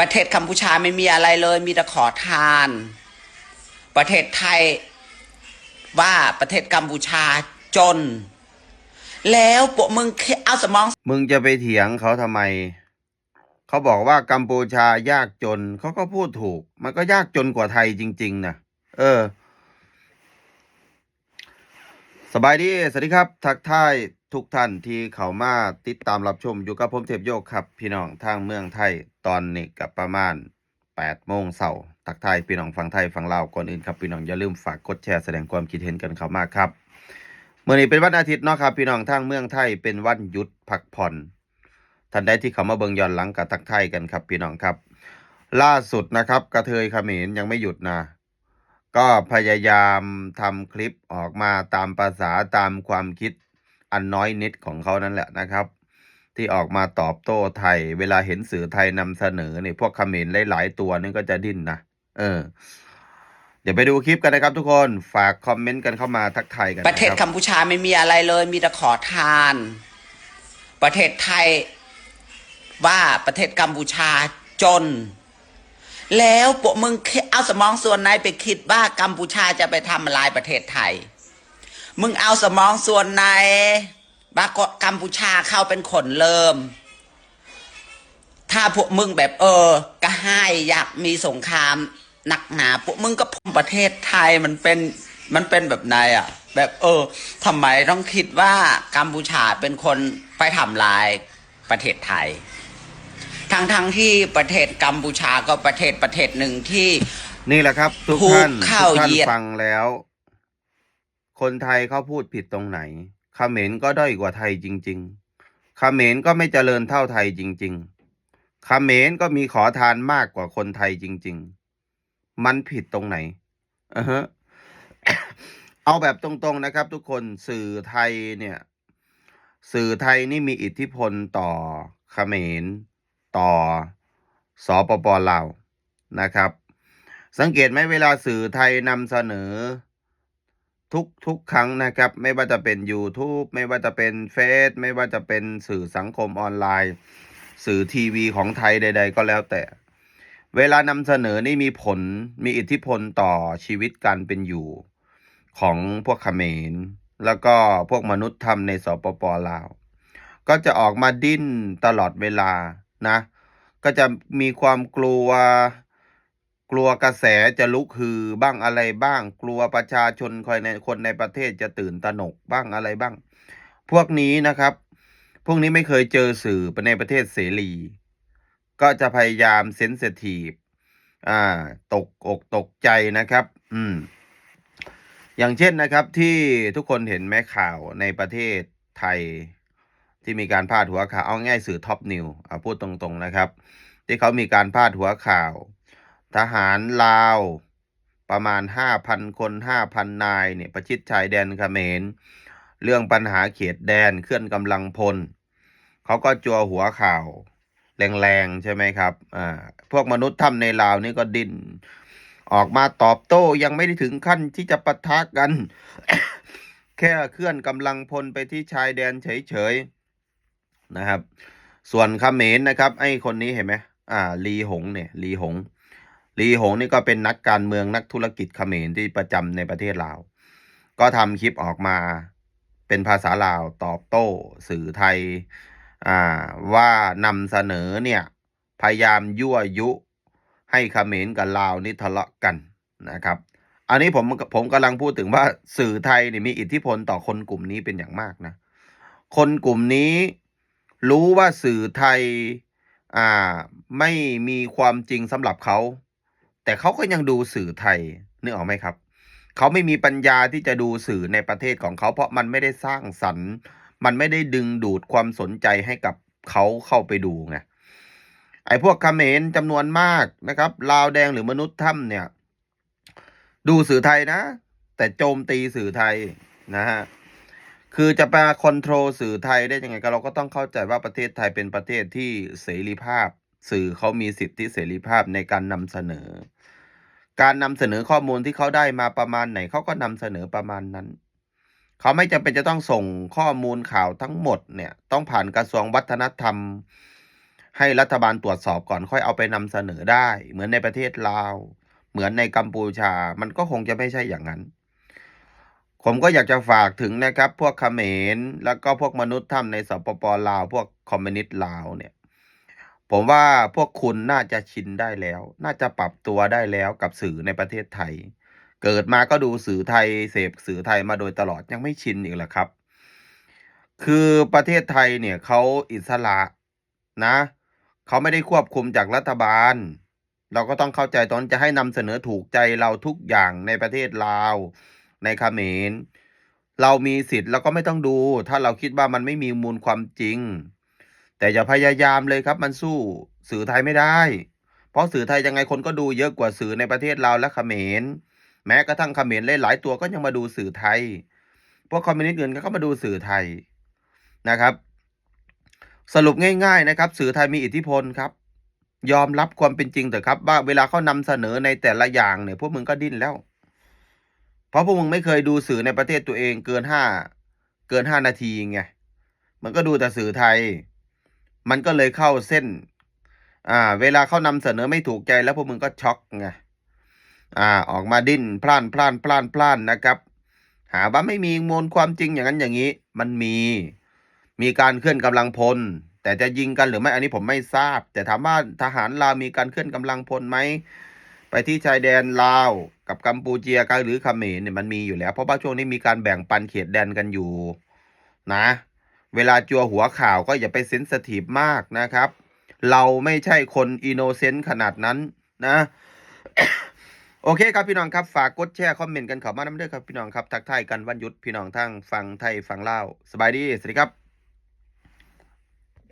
ประเทศกัมพูชาไม่มีอะไรเลย มีแต่ขอทาน ประเทศไทยว่าประเทศกัมพูชาจน แล้วพวกมึงเอาสมอง มึงจะไปเถียงเขาทำไม เขาบอกว่ากัมพูชายากจน เขาก็พูดถูก มันก็ยากจนกว่าไทยจริง ๆนะเออ สบายดี สวัสดีครับ ทักทายทุกท่านที่เข้ามาติดตามรับชมอยู่กับผมเทพโยกครับ พี่น้องทางเมืองไทยตอนนี้กับประมาณ8โมงเสาร์ทักทายพี่น้องฝั่งไทยฝั่งลาวก่อนอื่นครับพี่น้องอย่าลืมฝากกดแชร์แสดงความคิดเห็นกันเข้ามาครับเมื่อนี้เป็นวันอาทิตย์เนาะครับพี่น้องทางเมืองไทยเป็นวันหยุดพักผ่อนท่านใดที่เข้ามาเบิงย้อนหลังกับทักทายกันครับพี่น้องครับ ล่าสุดนะครับกระเทยเขมรยังไม่หยุดนะ ก็พยายามทำคลิปออกมาตามภาษาตามความคิดอันน้อยนิดของเขานั่นแหละนะครับ ที่ออกมาตอบโต้ไทย เวลาเห็นสื่อไทยนำเสนอเนี่ยพวกเขมรหลายๆตัวนี่ก็จะดิ้นนะเออ เดี๋ยวไปดูคลิปกันนะครับทุกคนฝากคอมเมนต์กันเข้ามาทักทายกันประเทศกัมพูชาไม่มีอะไรเลย มีแต่ขอทาน ประเทศไทยว่าประเทศกัมพูชาจน แล้วพวกมึงเอาสมองส่วนไหนไปคิดว่ากัมพูชาจะไปทำลายประเทศไทย มึงเอาสมองส่วนไหนว่ากัมพูชาเข้าเป็นคนเริ่ม ถ้าพวกมึงแบบเออ ก็ให้อยากมีสงครามหนักหนาพวกมึงก็พุ่มประเทศไทยมันเป็นมันเป็นแบบไหนอะ แบบเออทำไมต้องคิดว่ากัมพูชาเป็นคนไปทำลายประเทศไทย ทั้งทั้งๆที่ประเทศกัมพูชาก็ประเทศประเทศหนึ่งที่ นี่แหละครับ ทุกถูกท่านเข้าทุกท่านเหยียดฟังแล้ว คนไทยเขาพูดผิดตรงไหนเขมรก็ด้อยกว่าไทยจริง ๆเขมรก็ไม่เจริญเท่าไทยจริง ๆเขมรก็มีขอทานมากกว่าคนไทยจริง ๆ มันผิดตรงไหนอือฮะเอาแบบตรงๆนะครับ ทุกคนสื่อไทยเนี่ย สื่อไทยนี่มีอิทธิพลต่อเขมร ต่อสปปลาวนะครับ สังเกตไหมเวลาสื่อไทยนำเสนอ ทุกทุกครั้งนะครับ ไม่ว่าจะเป็น YouTube ไม่ว่าจะเป็นเฟซไม่ว่าจะเป็นสื่อสังคมออนไลน์ สื่อทีวีของไทยใด ๆ ก็แล้วแต่ เวลานำเสนอนี่มีผลมีอิทธิพลต่อชีวิตการเป็นอยู่ของพวกเขมร แล้วก็พวกมนุษย์ธรรมในสปปลาว ก็จะออกมาดิ้นตลอดเวลา นะ ก็จะมีความกลัว กลัวกระแสจะลุกฮือบ้างอะไรบ้าง กลัวประชาชนคอยในคนในประเทศจะตื่นตระหนกบ้างอะไรบ้าง พวกนี้นะครับ พวกนี้ไม่เคยเจอสื่อในประเทศเสรี ก็จะพยายามเซนเซทีฟอ่า ตกอกตกใจนะครับ อืม อย่างเช่นนะครับที่ทุกคนเห็นแม้ข่าวในประเทศไทย ที่มีการพาดหัวข่าวเอาง่ายสื่อท็อปนิวพูดตรงๆนะครับ ที่เขามีการพาดหัวข่าว ทหารลาวประมาณ 5,000 คน 5,000 นายเนี่ยประชิดชายแดนเขมร เรื่องปัญหาเขตแดนเคลื่อนกำลังพล เขาก็จัวหัวข่าวแรงๆ ใช่ไหมครับอ่าพวกมนุษย์ถ้ำในลาวนี่ก็ดิ้นออกมาตอบโต้ยังไม่ได้ถึงขั้นที่จะปะทะกัน แค่เคลื่อนกำลังพลไปที่ชายแดนเฉยๆ นะครับ ส่วนเขมรนะครับไอ้คนนี้เห็นไหมอ่าลีหงเนี่ยลีหงลีหงนี่ก็เป็นนักการเมืองนักธุรกิจเขมรที่ประจำในประเทศลาว ก็ทำคลิปออกมาเป็นภาษาลาวตอบโต้ สื่อไทยอ่าว่านำเสนอเนี่ยพยายามยั่วยุให้เขมรกับลาวนี่ทะเลาะกันนะครับ อันนี้ผมผมกำลังพูดถึงว่าสื่อไทยเนี่ยมีอิทธิพลต่อคนกลุ่มนี้เป็นอย่างมากนะ คนกลุ่มนี้ รู้ว่าสื่อไทยอ่าไม่มีความจริงสำหรับเขา แต่เขาก็ยังดูสื่อไทยนึกออกไหมครับ เขาไม่มีปัญญาที่จะดูสื่อในประเทศของเขา เพราะมันไม่ได้สร้างสรรค์ มันไม่ได้ดึงดูดความสนใจให้กับเขาเข้าไปดูไงไอ้พวกเขมรจำนวนมากนะครับลาวแดงหรือมนุษย์ถ้ำเนี่ย ดูสื่อไทยนะ แต่โจมตีสื่อไทยนะฮะ คือจะมาคอนโทรลสื่อไทยได้ยังไงก็เราก็ต้องเข้าใจว่าประเทศไทยเป็นประเทศที่เสรีภาพ สื่อเขามีสิทธิเสรีภาพในการนำเสนอ การนำเสนอข้อมูลที่เขาได้มาประมาณไหนเขาก็นำเสนอประมาณนั้น เขาไม่จำเป็นจะต้องส่งข้อมูลข่าวทั้งหมดเนี่ยต้องผ่านกระทรวงวัฒนธรรม ให้รัฐบาลตรวจสอบก่อนค่อยเอาไปนำเสนอได้ เหมือนในประเทศลาว เหมือนในกัมพูชา มันก็คงจะไม่ใช่อย่างนั้น ผมก็อยากจะฝากถึงนะครับ พวกเขมรแล้วก็พวกมนุษย์ถ้ำในสปปลาว พวกคอมมิวนิสต์ลาวเนี่ย ผมว่าพวกคุณน่าจะชินได้แล้ว น่าจะปรับตัวได้แล้วกับสื่อในประเทศไทย เกิดมาก็ดูสื่อไทยเสพสื่อไทยมาโดยตลอดยังไม่ชินอีกเหรอครับ คือประเทศไทยเนี่ยเขาอิสระนะเขาไม่ได้ควบคุมจากรัฐบาลเราก็ต้องเข้าใจตอนจะให้นำเสนอถูกใจเราทุกอย่างในประเทศลาว ในเขมรเรามีสิทธิ์เราก็ไม่ต้องดู ถ้าเราคิดว่ามันไม่มีมูลความจริง แต่อย่าพยายามเลยครับมันสู้สื่อไทยไม่ได้ เพราะสื่อไทยยังไงคนก็ดูเยอะกว่าสื่อในประเทศลาและเขมร แม้กระทั่งเขมรหลายๆตัวก็ยังมาดูสื่อไทย พวกคอมมิวนิสต์อื่นก็มาดูสื่อไทยนะครับ สรุปง่าย ๆนะครับ สื่อไทยมีอิทธิพลครับ ยอมรับความเป็นจริงเถอะครับ ว่าเวลาเขานำเสนอในแต่ละอย่างเนี่ยพวกมึงก็ดิ้นแล้ว เพราะพวกมึงไม่เคยดูสื่อในประเทศตัวเองเกินห้าเกินห้านาทีไงมันก็ดูแต่สื่อไทย มันก็เลยเข้าเส้น อ่า เวลาเขานำเสนอไม่ถูกใจแล้วพวกมึงก็ช็อกไงอ่า ออกมาดิ้นพล่านพล่านพล่านพล่านนะครับ หาว่าไม่มีมูลความจริงอย่างนั้นอย่างนี้ มันมี มีการเคลื่อนกำลังพล แต่จะยิงกันหรือไม่อันนี้ผมไม่ทราบ แต่ถามว่าทหารลาวมีการเคลื่อนกำลังพลไหม ไปที่ชายแดนลาวกับกัมพูเชียกหรือเขมรเนี่ยมันมีอยู่แล้ว เพราะว่าช่วงนี้มีการแบ่งปันเขตแดนกันอยู่นะ เวลาจัวหัวข่าวก็อย่าไปเซนสทีฟมากนะครับ เราไม่ใช่คนอินโนเซนต์ขนาดนั้นนะโอเคครับพี่น้องครับฝากกดแชร์คอมเมนต์กันเข้ามาน้ำเด้อครับพี่น้องครับทักทายกันวันหยุดพี่น้องทั้งฟังไทยฟังลาวสบายดีสวัสดีครับ